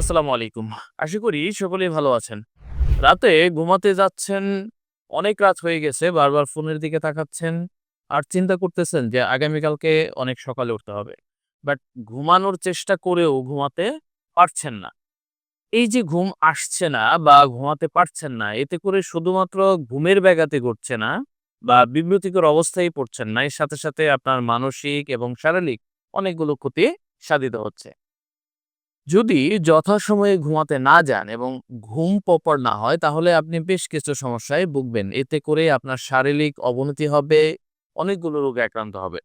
আসসালামু আলাইকুম। আশা করি সকলেই ভালো আছেন। রাতে ঘুমাতে যাচ্ছেন, অনেক রাত হয়ে গেছে, বারবার ফোনের দিকে তাকাচ্ছেন আর চিন্তা করতেছেন যে আগামীকালকে অনেক সকালে উঠতে হবে। বাট ঘুমানোর চেষ্টা করেও ঘুমাতে পারছেন না। এই যে ঘুম আসছে না বা ঘুমাতে পারছেন না, এতে করে শুধুমাত্র ঘুমের ব্যাঘাতে ঘটছে না বা বিব্রতিকর অবস্থায় পড়ছেন না। এর সাথে সাথে আপনার মানসিক এবং শারীরিক অনেকগুলো ক্ষতি সাধিত হচ্ছে। যদি যথাসময়ে ঘুমাতে না যান এবং ঘুম প্রপার না হয়, তাহলে আপনি বেশ কিছু সমস্যায় ভুগবেন। এতে করে আপনার শারীরিক অবনতি হবে, অনেকগুলো রোগে আক্রান্ত হবে।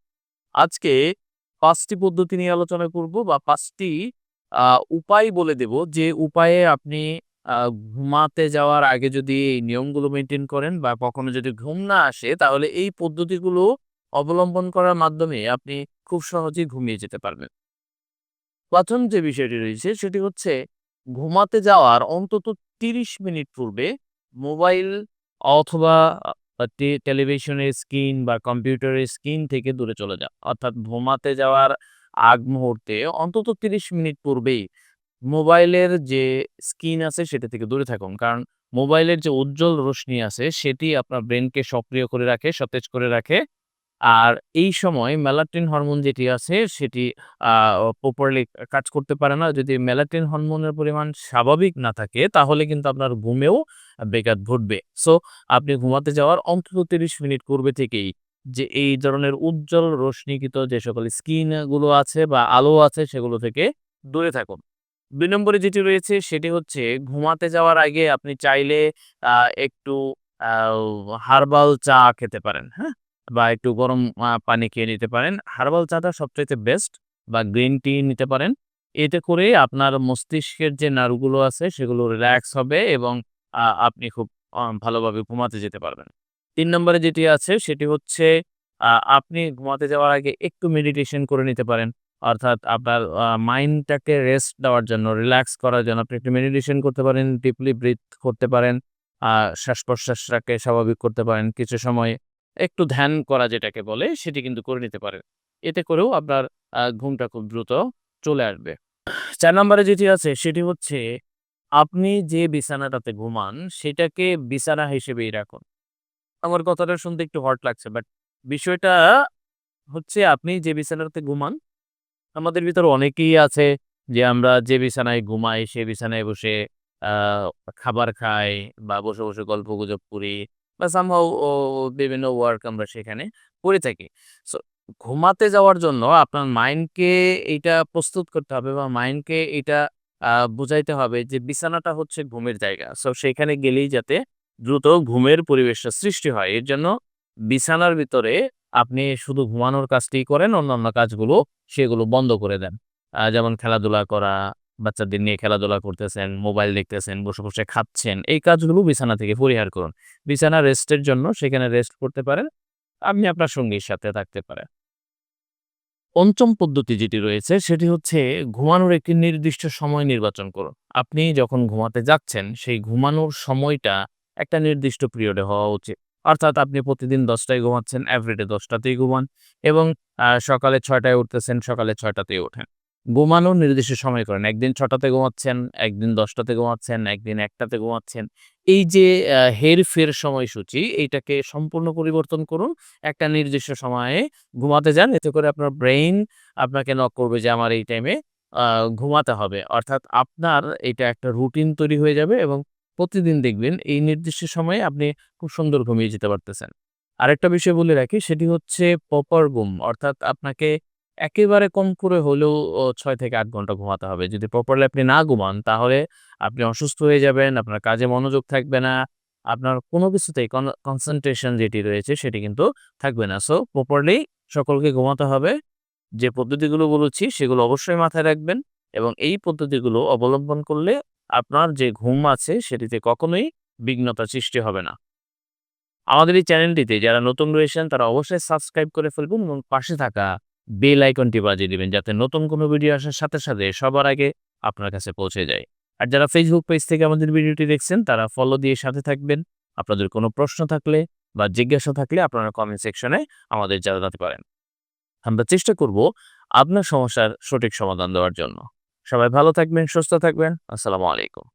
আজকে পাঁচটি পদ্ধতি নিয়ে আলোচনা করব বা পাঁচটি উপায় বলে দেব যে উপায়ে আপনি ঘুমাতে যাওয়ার আগে যদি এই নিয়মগুলো মেনটেন করেন বা কখনো যদি ঘুম না আসে, তাহলে এই পদ্ধতিগুলো অবলম্বন করার মাধ্যমে আপনি খুব সহজেই ঘুমিয়ে যেতে পারবেন। প্রথম যে বিষয়টি রয়েছে সেটি হচ্ছে ঘুমাতে যাওয়ার অন্তত তিরিশ মিনিট পূর্বে মোবাইল অথবা টেলিভিশনের স্ক্রিন বা কম্পিউটারের স্ক্রিন থেকে দূরে চলে যাও অর্থাৎ ঘুমাতে যাওয়ার আগ মুহূর্তে অন্তত তিরিশ মিনিট পূর্বেই মোবাইলের যে স্ক্রিন আছে সেটা থেকে দূরে থাকুন। কারণ মোবাইলের যে উজ্জ্বল রশ্মি আছে সেটি আপনার ব্রেনকে সক্রিয় করে রাখে, সতেজ করে রাখে। আর এই সময় মেলাটিন হরমোন যেটি আছে, সেটি প্রপারলি কাজ করতে পারে না। যদি মেলাটিন হরমোনের পরিমাণ স্বাভাবিক না থাকে, তাহলে কিন্তু আপনার ঘুমেও ব্যাঘাত ঘটবে। সো আপনি ঘুমাতে যাওয়ার অন্তত তিরিশ মিনিট পূর্বে থেকেই যে এই ধরনের উজ্জ্বল রশ্মিকৃত যে সকল স্কিনগুলো আছে বা আলো আছে, সেগুলো থেকে দূরে থাকুন। দুই নম্বরে যেটি রয়েছে, সেটি হচ্ছে ঘুমাতে যাওয়ার আগে আপনি চাইলে একটু হার্বাল চা খেতে পারেন হ্যাঁ? বা একটু গরম পানি খেয়ে নিতে পারেন। হার্বাল চাটা সবচাইতে বেস্ট বা গ্রিন টি নিতে পারেন। এতে করে আপনার মস্তিষ্কের যে নার্ভগুলো আছে সেগুলো রিল্যাক্স হবে এবং আপনি খুব ভালোভাবে ঘুমাতে যেতে পারবেন। তিন নম্বরে যেটি আছে সেটি হচ্ছে আপনি ঘুমাতে যাওয়ার আগে একটু মেডিটেশন করে নিতে পারেন। অর্থাৎ আপনার মাইন্ডটাকে রেস্ট দেওয়ার জন্য, রিল্যাক্স করার জন্য আপনি একটু মেডিটেশন করতে পারেন ডিপলি ব্রিথ করতে পারেন শ্বাস প্রশ্বাসটাকে স্বাভাবিক করতে পারেন। কিছু সময় একটু ধ্যান করা যেটাকে বলে, সেটি কিন্তু করে নিতে পারেন। এতে করেও আপনার ঘুমটা খুব দ্রুত চলে আসবে। চার নম্বরে যেটি আছে, সেটি হচ্ছে আপনি যে বিছানাটাতে ঘুমান, সেটাকে বিছানা হিসেবেই রাখুন। আমার কথাটা শুনতে একটু হট লাগছে বাট বিষয়টা হচ্ছে আপনি যে বিছানাতে ঘুমান, আমাদের ভিতর অনেকেই আছে যে আমরা যে বিছানায় ঘুমাই, সে বিছানায় বসে খাবার খাই বা বসে বসে গল্প গুজব করি বা সামহাও বিভিন্ন ওয়ার্ক আমরা সেখানে করে থাকি। সো ঘুমাতে যাওয়ার জন্য আপনার মাইন্ডকে এটা প্রস্তুত করতে হবে বা মাইন্ডকে এটা বুঝাইতে হবে যে বিছানাটা হচ্ছে ঘুমের জায়গা। সো সেখানে গেলেই যাতে দ্রুত ঘুমের পরিবেশটা সৃষ্টি হয়। এর জন্য বিছানার ভিতরে আপনি শুধু ঘুমানোর কাজটি করেন, অন্যান্য কাজগুলো সেগুলো বন্ধ করে দেন। যেমন খেলাধুলা করা বাচ্চাদের নিয়ে খেলাধুলা করতেছেন, মোবাইল দেখতেছেন, বসে বসে খাচ্ছেন, এই কাজগুলো বিছানা থেকে পরিহার করুন। বিছানা রেস্টের জন্য সেখানে রেস্ট করতে পারেন, আপনি আপনার সঙ্গীর সাথে থাকতে পারেন। পঞ্চম পদ্ধতি যেটি রয়েছে, সেটি হচ্ছে ঘুমানোর একটি নির্দিষ্ট সময় নির্বাচন করুন। আপনি যখন ঘুমাতে যাচ্ছেন, সেই ঘুমানোর সময়টা একটা নির্দিষ্ট পিরিয়ডে হওয়া উচিত। অর্থাৎ আপনি প্রতিদিন দশটায় ঘুমাচ্ছেন এভরিডে দশটাতেই ঘুমান এবং সকালে ছয়টায় উঠতেছেন, সকালে ছয়টাতেই ওঠেন। ঘুমানোর নির্দিষ্ট সময় করেন। একদিন ছটাতে ঘুমাচ্ছেন একদিন দশটাতে ঘুমাচ্ছেন একদিন একটাতে ঘুমাচ্ছেন। এই যে আহ, হেরফের সময়সূচি এইটাকে সম্পূর্ণ পরিবর্তন করুন। একটা নির্দিষ্ট সময়ে ঘুমাতে যান এতে করে আপনার ব্রেইন আপনাকে নক করবে যে আমার এই টাইমে ঘুমাতে হবে। অর্থাৎ আপনার এটা একটা রুটিন তৈরি হয়ে যাবে এবং প্রতিদিন দেখবেন এই নির্দিষ্ট সময়ে আপনি খুব সুন্দর ঘুমিয়ে যেতে পারতেছেন। আরেকটা বিষয় বলে রাখি সেটি হচ্ছে প্রপার ঘুম। অর্থাৎ আপনাকে একেবারে কম করে হলেও ছয় থেকে আট ঘণ্টা ঘুমাতে হবে। যদি প্রপারলি আপনি না ঘুমান, তাহলে আপনি অসুস্থ হয়ে যাবেন, আপনার কাজে মনোযোগ থাকবে না, আপনার কোনো কিছুতেই কনসেন্ট্রেশন যেটি রয়েছে, সেটি কিন্তু থাকবে না। সো প্রপারলি সকলকে ঘুমাতে হবে। যে পদ্ধতিগুলো বলেছি, সেগুলো অবশ্যই মাথায় রাখবেন এবং এই পদ্ধতিগুলো অবলম্বন করলে আপনার যে ঘুম আছে, সেটিতে কখনোই বিঘ্নতা সৃষ্টি হবে না। আমাদের এই চ্যানেলটিতে যারা নতুন রয়েছেন, তারা অবশ্যই সাবস্ক্রাইব করে ফেলবেন এবং পাশে থাকা বেল আইকনটি বাজিয়ে দিবেন যাতে নতুন কোনো ভিডিও আসার সাথে সাথে সবার আগে আপনার কাছে পৌঁছে যায়। আর যারা ফেসবুক পেজ থেকে আমাদের ভিডিওটি দেখছেন, তারা ফলো দিয়ে সাথে থাকবেন। আপনাদের কোনো প্রশ্ন থাকলে বা জিজ্ঞাসা থাকলে আপনারা কমেন্ট সেকশনে আমাদের জানাতে পারেন। আমরা চেষ্টা করব আপনার সমস্যার সঠিক সমাধান দেওয়ার জন্য। সবাই ভালো থাকবেন, সুস্থ থাকবেন। আসসালামু আলাইকুম।